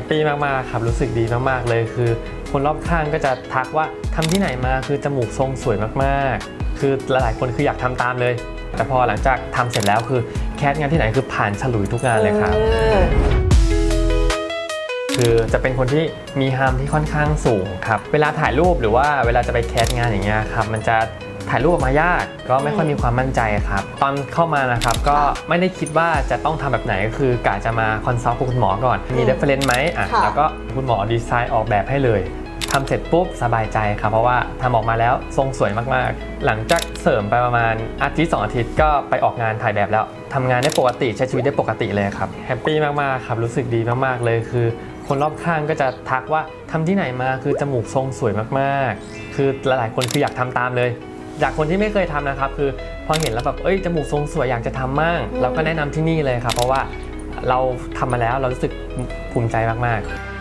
ปปี้มากๆครับรู้สึกดีมากๆเลยคือ คนรอบข้างก็จะทักว่าทำที่ไหนมาคือจมูกทรงสวยมากๆ คือหลายๆคนคืออยากทำตามเลย แต่พอหลังจากทำเสร็จแล้วคือแคสงานที่ไหนคือผ่านฉลุยทุกงานเลยครับออคือจะเป็นคนที่มีฮามที่ค่อนข้างสูงครับ เวลาถ่ายรูปหรือว่าเวลาจะไปแคสงานอย่างเงี้ยครับ มันจะ ถ่ายรูปออกมายากก็ไม่ค่อยมีความมั่นใจครับ ตอนเข้ามานะครับก็ไม่ได้คิดว่าจะต้องทำแบบไหนก็คือกะจะมาคอนซัลท์กับคุณหมอก่อน มีอืมเรฟเฟรนซ์ไหมอะค่ะแล้วก็คุณหมอดีไซน์ออกแบบให้เลยทำเสร็จปุ๊บสบายใจครับ เพราะว่าทำออกมาแล้วทรงสวยมากๆ หลังจากเสริมไปประมาณอาทิตย์สองอาทิตย์ก็ไปออกงานถ่ายแบบแล้วทำงานได้ปกติใช้ชีวิตได้ปกติเลยครับแฮปปี้มากๆครับรู้สึกดีมากๆเลยคือ คนรอบข้างก็จะทักว่าทำที่ไหนมาคือจมูกทรงสวยมากๆ คือหลายๆคนคืออยากทำตามเลย จากคนที่ไม่เคยทำนะครับ คือพอเห็นแล้วแบบเอ้ยจมูกทรงสวยอยากจะทำมั่งอืมเราก็แนะนำที่นี่เลยครับเพราะว่าเราทำมาแล้วเรารู้สึกภูมิใจมากๆ